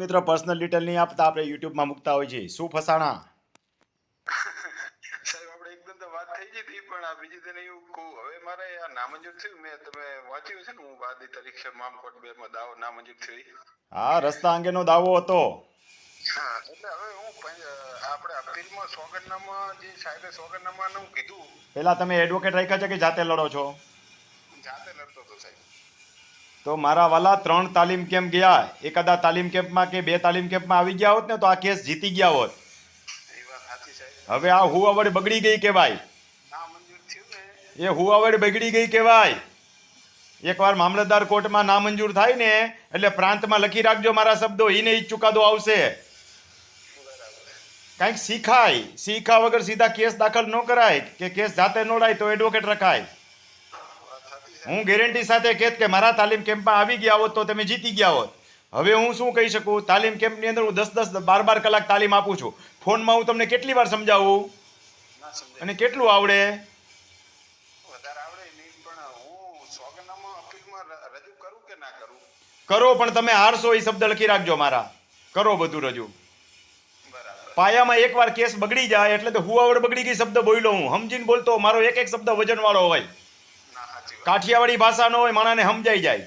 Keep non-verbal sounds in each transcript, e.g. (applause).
મિત્રો personal detail નહીં આપતા આપણે યુટ્યુબમાં મૂકતા હોય છે શું ફસાણા? સાહેબ આપણે એકદમ તો વાત થઈ ગઈ હતી પણ આ બીજી તને એવું કહું. હવે મારે આ નામંજૂર થયું. મેં તમે વાંચ્યું છે ને હું વાદી તરીકે મામકોટ બે માં દાવો નામંજૂર થઈ. હા રસ્તા અંગેનો દાવો હતો. હા એટલે હવે હું આપણે અપીલમાં સોગંદનામા જે સાહેબે સોગંદનામાનું કીધું. પેલા તમે એડવોકેટ રાખ્યા છે કે જાતે લડો છો? જાતે લડતો હતો સાહેબ. તો મારા વાલા ત્રણ તાલીમ કેમ્પ ગયા. એકાદા તાલીમ કેમ્પમાં કે બે તાલીમ કેમ્પમાં આવી ગયા હોત ને તો આ કેસ જીતી ગયા હોત. હવે આ હુવાવડ બગડી ગઈ ને એ હુવાવડ બગડી ગઈ કહેવાય. એકવાર મામલતદાર કોર્ટમાં નામંજૂર થાય ને, એટલે પ્રાંતમાં લખી રાખજો મારા શબ્દો એને જ ચુકાદો આવશે. કાંઈક શીખાય. શીખા વગર સીધા કેસ દાખલ ન કરાય. કે કેસ જાતે નોડાય તો એડવોકેટ રખાય. હું ગેરંટી સાથે કહેત કે મારા તાલીમ કેમ્પમાં આવી ગયા હોત તો તમે જીતી ગયા હોત. હવે હું શું કહી શકું? તાલીમ કેમ્પની અંદર હું દસ દસ બાર બાર કલાક તાલીમ આપું છું. ફોનમાં હું તમને કેટલી વાર સમજાવું? અને કેટલું આવડે? કરું પણ તમે હારશો એ શબ્દ લખી રાખજો મારા. કરો બધું રજૂ. પાયામાં એકવાર કેસ બગડી જાય એટલે તો હુવાવડ બગડી ગઈ શબ્દ બોલ્યો હું. સમજીને બોલતો મારો એક એક શબ્દ વજનવાળો હોય. કાઠિયાવાડી ભાષાનો હોય માણાને સમજાઈ જાય.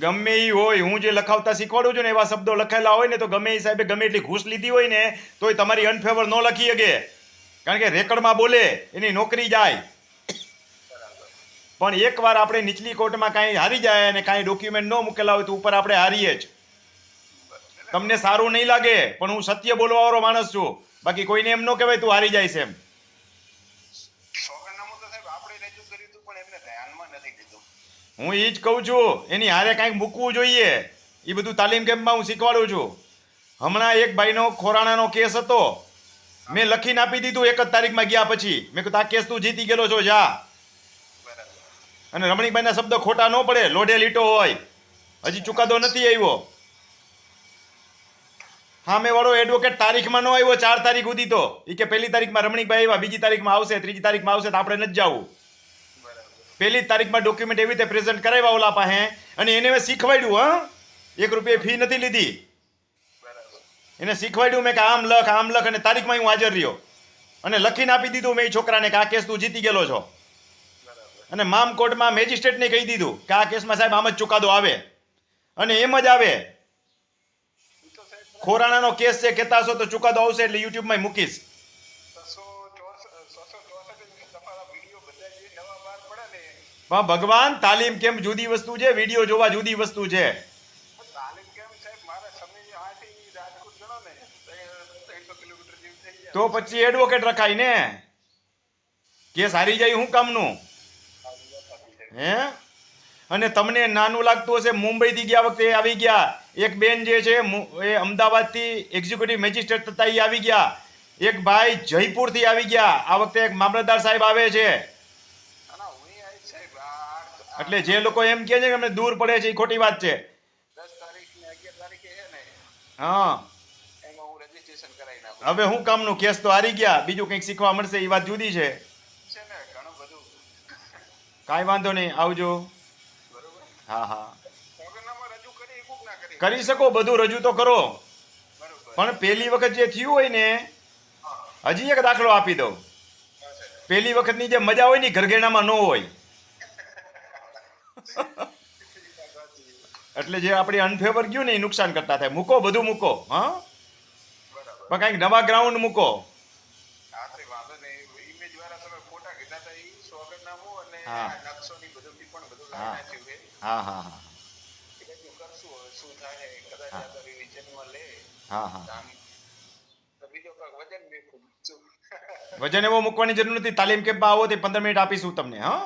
ગમે એ હોય હું જે લખાવતા શીખવાડું છું ને એવા શબ્દો લખેલા હોય ને તો ગમે એ સાહેબે ગમે એટલી ઘૂસ લીધી હોય ને તોય તમારી અનફેવર ન લખી શકે. કારણ કે રેકર્ડમાં બોલે એની નોકરી જાય. પણ એકવાર આપણે નીચલી કોર્ટમાં કાંઈ હારી જાય અને કાંઈ ડોક્યુમેન્ટ ન મૂકેલા હોય તો ઉપર આપણે હારીએ જ. તમને સારું નહીં લાગે પણ હું સત્ય બોલવાવાળો માણસ છું. બાકી કોઈને એમ ન કહેવાય તું હારી જાય છે એમ. હું એ જ કહું છું એની હારે કાંઈક મૂકવું જોઈએ. એ બધું તાલીમ કેમ્પમાં હું શીખવાડું છું. હમણાં એક ભાઈનો ખોરાણાનો કેસ હતો. મેં લખીને આપી દીધું એક જ તારીખમાં ગયા પછી. મેં કીધું આ કેસ તું જીતી ગયેલો છો જા. અને રમણીકભાઈના શબ્દ ખોટા ન પડે લોઢે લીટો હોય. હજી ચુકાદો નથી આવ્યો. સામે વાળો એડવોકેટ તારીખમાં ન આવ્યો, ચાર તારીખ સુધી તો. એ કે પહેલી તારીખમાં રમણીકભાઈ આવ્યા, બીજી તારીખમાં આવશે, ત્રીજી તારીખમાં આવશે તો આપણે નથી જવું. પહેલી તારીખમાં ડોક્યુમેન્ટ એવી રીતે પ્રેઝન્ટ કરાવ્યા ઓલા પાસે અને એને મેં શીખવાડ્યું, હા? એક રૂપિયા ફી નથી લીધી. એને શીખવાડ્યું, મેં કે આમ લખ આમ લખ અને તારીખમાં હું હાજર રહ્યો. અને લખીને આપી દીધું મેં એ છોકરાને કે આ કેસ તું જીતી ગયેલો છો. અને મામ કોર્ટમાં મેજિસ્ટ્રેટને કહી દીધું કે આ કેસમાં સાહેબ આમ જ ચુકાદો આવે. અને એમ જ આવે. ખોરાણાનો કેસ છે કહેતા હશો તો ચુકાદો આવશે એટલે યુટ્યુબમાં મૂકીશ. પણ ભગવાન તાલીમ કેમ જુદી વસ્તુ છે? વીડિયો જોવા જુદી વસ્તુ છે. તો પછી એડવોકેટ રખાય ને. કેસ હારી જાય શું કામનું? હે? અને તમને નાનું લાગતું હશે મુંબઈથી ગયા વખતે આવી ગયા. એક બેન જે છે એ અમદાવાદથી એક્ઝિક્યુટિવ મેજિસ્ટ્રેટ થતા એ આવી ગયા. એક ભાઈ જયપુરથી આવી ગયા. આ વખતે એક મામલતદાર સાહેબ આવે છે. એટલે જે લોકો એમ કહે છે કે અમને દૂર પડે છે એ ખોટી વાત છે. હા. હવે હું કામનું કેસ તો હારી ગયા. બીજું કંઈક શીખવા મળશે એ વાત જુદી છે. કાંઈ વાંધો નહીં આવજો. હા હા. કરી શકો બધું રજૂ તો કરો. પણ પહેલી વખત જે થયું હોય ને હજી એક દાખલો આપી દઉં. પહેલી વખતની જે મજા હોય ને ઘરઘેણામાં ન હોય. (laughs) એટલે જે આપણી અનફેવર ગયું ને એ નુકસાન કરતા થાય. મૂકો બધું મૂકો હા? પણ કાંઈક નવા ગ્રાઉન્ડ મૂકો. નહીં તમે ફોટા કીધા હતા એ સોગંદનામું અને. નકશો ની બધું પણ બધું. નાખ્યું છે. હા હા હા. કરશું શું થાય કદાચ આ તો રિવિઝનમાં લે. હા હા. બીજો વજન વજન એવો મૂકવાની જરૂર નથી. તાલીમ કેમ્પમાં આવો તે પંદર મિનિટ આપીશું તમને હા?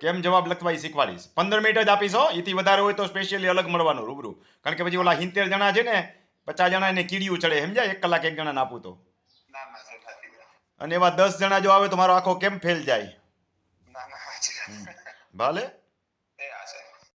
કેમ જવાબ લખવા શીખવાડીશ. પંદર મિનિટ જ આપીશ હો એથી વધારે હોય તો સ્પેશિયલી અલગ મળવાનું રૂબરૂ. કારણ કે પછી ઓલા હિંતેર જણા છે ને પચાસ જણા એને કીડીયું ચડે સમજાય? એક કલાક એક જણાને આપું તો ના ના સાહેબ સાચી વાત અને એવા દસ જણા જો આવે તો મારો આખો કેમ ફેલ જાય? ના ના સાચી ભલે?